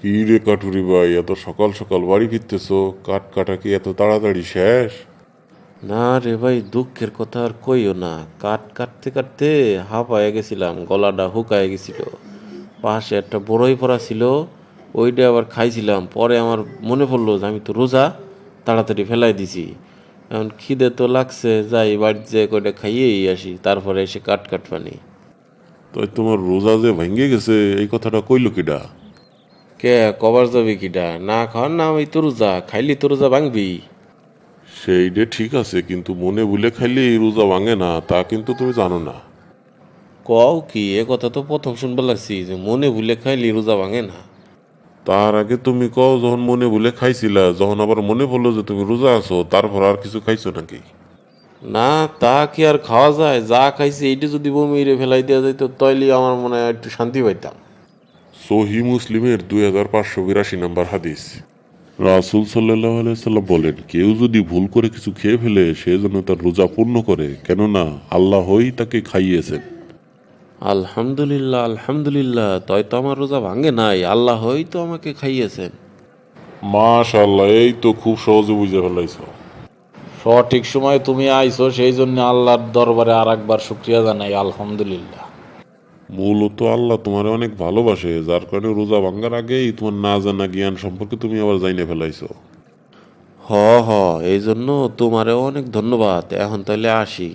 কি রে কাটুরি ভাই এত সকাল সকাল বাড়ি ফিরতেছো? কাট কাটা কি এত তাড়াতাড়ি শেষ? না রে ভাই দুঃখের কথা আর কইও না। কাট কাটতে কাটতে হাঁপায়ে গেছিলাম গলাটা হুকায় গেছিল। পাশে একটা বড়ই পড়া ছিল ওইটা আবার খাইছিলাম। পরে আমার মনে পড়ল যে আমি তো রোজা তাড়াতাড়ি ফেলাই দিছি। এখন খিদে তো লাগছে যাই বাড়িতে যেয়ে কয়টা খাইয়েই আসি তারপরে এসে কাট কাট পানি তাই তোমার রোজা যে ভেঙে গেছে এই কথাটা কইলো কিডা? কে কবার যাবি কিটা না খাওয়ার নাম এই তো রোজা খাইলি তো রোজা ভাঙবি। সেইটা ঠিক আছে কিন্তু মনে ভুলে খাইলে এই রোজা ভাঙে না তা কিন্তু তুমি জানো না। কও কি এ কথা তো প্রথম শুনবার লাগছি যে মনে ভুলে খাইলি রোজা ভাঙে না। তার আগে তুমি কও যখন মনে ভুলে খাইছিলা যখন আবার মনে পড়ল যে তুমি রোজা আছো তারপর আর কিছু খাইছো নাকি? না তা কি আর খাওয়া যায়? যা খাইছি এইটা যদি বমিরে ফেলাই দেওয়া যাইতো তাইলে আমার মনে হয় একটু শান্তি পাইতাম। সহি মুসলিমের দুই হাজার পাঁচশো বিরাশি নম্বর হাদিস। রাসুল সাল্লাহ সাল্লাম বলেন কেউ যদি ভুল করে কিছু খেয়ে ফেলে সে যেন তার রোজা পূর্ণ করে কেননা আল্লাহই তাকে খাইয়েছেন। আলহামদুলিল্লাহ আলহামদুলিল্লাহ তাই তো আমার রোজা ভাঙে নাই আল্লাহ আল্লাহই তো আমাকে খাইয়েছেন। মাশাল্লাহ এই তো খুব সহজে বুঝে ফেলাইছো। সঠিক সময় তুমি আইছো সেই জন্য আল্লাহর দরবারে আর একবার শুক্রিয়া জানাই আলহামদুলিল্লাহ। মূলত আল্লাহ তোমার অনেক ভালোবাসে, যার কারণে রোজা ভাঙ্গার আগেই তোমার না জানা জ্ঞান সম্পর্কে তুমি আবার জাইনে ফেলাইছো। হ হ এই জন্য তোমারে অনেক ধন্যবাদ। এখন তাহলে আসি।